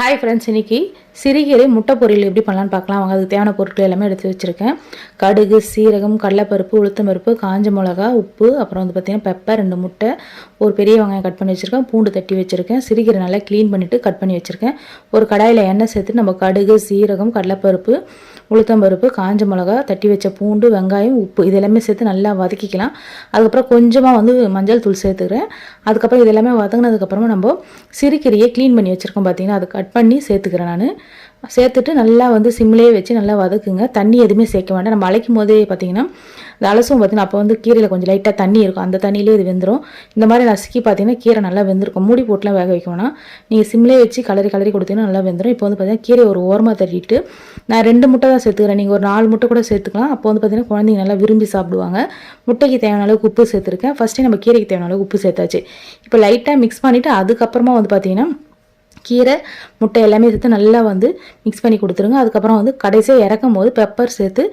Hi friends இன்னைக்கு சிறுகீரை முட்டை பொரியல் எப்படி பண்ணலான்னு பார்க்கலாம். வாங்க அதுக்கு தேவையான பொருட்கள் எல்லாமே எடுத்து வச்சுருக்கேன். கடுகு சீரகம் கடலைப்பருப்பு உளுத்தம்பருப்பு காஞ்ச மிளகா உப்பு அப்புறம் வந்து பார்த்திங்கன்னா பெப்பர் ரெண்டு முட்டை ஒரு பெரிய வெங்காயம் கட் பண்ணி வச்சுருக்கேன். பூண்டு தட்டி வச்சுருக்கேன். சிறுகீரை நல்லா க்ளீன் பண்ணிவிட்டு கட் பண்ணி வச்சுருக்கேன். ஒரு கடாயில் எண்ணெய் சேர்த்து நம்ம கடுகு சீரகம் கடலைப்பருப்பு உளுத்தம்பருப்பு காஞ்ச மிளகா தட்டி வச்ச பூண்டு வெங்காயம் உப்பு இது எல்லாமே சேர்த்து நல்லா வதக்கிக்கலாம். அதுக்கப்புறம் கொஞ்சமாக வந்து மஞ்சள் தூள் சேர்த்துக்கிறேன். அதுக்கப்புறம் இதெல்லாமே வதங்கினதுக்கப்புறமா நம்ம சிறுகீரையை க்ளீன் பண்ணி வச்சுருக்கோம் பார்த்திங்கன்னா அதை கட் பண்ணி சேர்த்துக்கிறேன் நான். சேர்த்துட்டு நல்லா வந்து சிம்லேயே வச்சு நல்லா வதக்குங்க. தண்ணி எதுவுமே சேர்க்க வேண்டாம். நம்ம அழைக்கும் போதே பார்த்தீங்கன்னா இந்த அலசும் பார்த்தீங்கன்னா அப்போ வந்து கீரையில் கொஞ்சம் லைட்டாக தண்ணி இருக்கும். அந்த தண்ணியிலே இது வெந்துடும் இந்த மாதிரி நசுக்கி பார்த்தீங்கன்னா கீரை நல்லா வெந்திருக்கும். மூடி போட்டுலாம் வேக வைக்கணும்னா நீங்கள் சிம்லேயே வச்சு கலரி கலரி கொடுத்தீங்கன்னா நல்லா வெந்துடும் இப்போ வந்து பார்த்தீங்கன்னா கீரை ஒரு ஓரமாக தட்டிட்டு நான் ரெண்டு முட்டை தான் சேர்த்துக்கிறேன். நீங்கள் ஒரு நாலு முட்டை கூட சேர்த்துக்கலாம். அப்போ வந்து பார்த்தீங்கன்னா குழந்தைங்க நல்லா விரும்பி சாப்பிடுவாங்க. முட்டைக்கு தேவையான அளவுக்கு உப்பு சேர்த்துருக்கேன். ஃபஸ்ட்டு நம்ம கீரைக்கு தேவையான அளவுக்கு உப்பு சேர்த்தாச்சு. இப்போ லைட்டாக மிக்ஸ் பண்ணிவிட்டு அதுக்கப்புறமா வந்து பார்த்திங்கன்னா கீரை முட்டை எல்லாமே சேர்த்து நல்லா வந்து மிக்ஸ் பண்ணி கொடுத்துருங்க. அதுக்கப்புறம் வந்து கடைசியாக இறக்கும் போது பெப்பர் சேர்த்து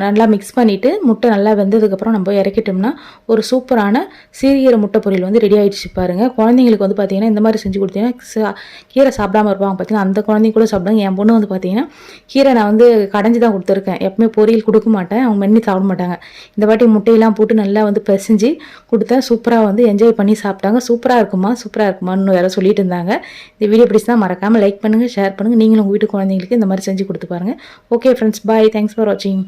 நல்லா மிக்ஸ் பண்ணிவிட்டு முட்டை நல்லா வெந்ததுக்கப்புறம் நம்ம இறக்கிட்டோம்னா ஒரு சூப்பரான சீரியரை முட்டை பொரியல் வந்து ரெடி ஆகிடுச்சு பாருங்கள் குழந்தைங்களுக்கு வந்து பார்த்தீங்கன்னா இந்த மாதிரி செஞ்சு கொடுத்தீங்கன்னா சா- கீரை சாப்பிடாம இருப்பாங்க பார்த்தீங்கன்னா அந்த குழந்தைங்க கூட சாப்பிடுவாங்க. என் பொண்ணு வந்து பார்த்திங்கன்னா கீரை நான் வந்து கடைஞ்சி தான் கொடுத்துருக்கேன். எப்பவுமே பொரியல் கொடுக்க மாட்டேன். அவங்க மென்னி சாப்பிட மாட்டாங்க. இந்த வாட்டி முட்டையெல்லாம் போட்டு நல்லா வந்து பிசைஞ்சு கொடுத்தா சூப்பராக வந்து என்ஜாய் பண்ணி சாப்பிட்டாங்க. சூப்பராக இருக்குமா? சூப்பராக இருக்குமான்னு வேற சொல்லிட்டு இருந்தாங்க. இந்த வீடியோ பிடிச்சா மறக்காமல் லைக் பண்ணுங்கள் ஷேர் பண்ணுங்கள் நீங்களும் உங்கள் வீட்டு குழந்தைங்களுக்கு இந்த மாதிரி செஞ்சு கொடுத்து பாருங்கள் okay friends bye thanks for வாட்சிங்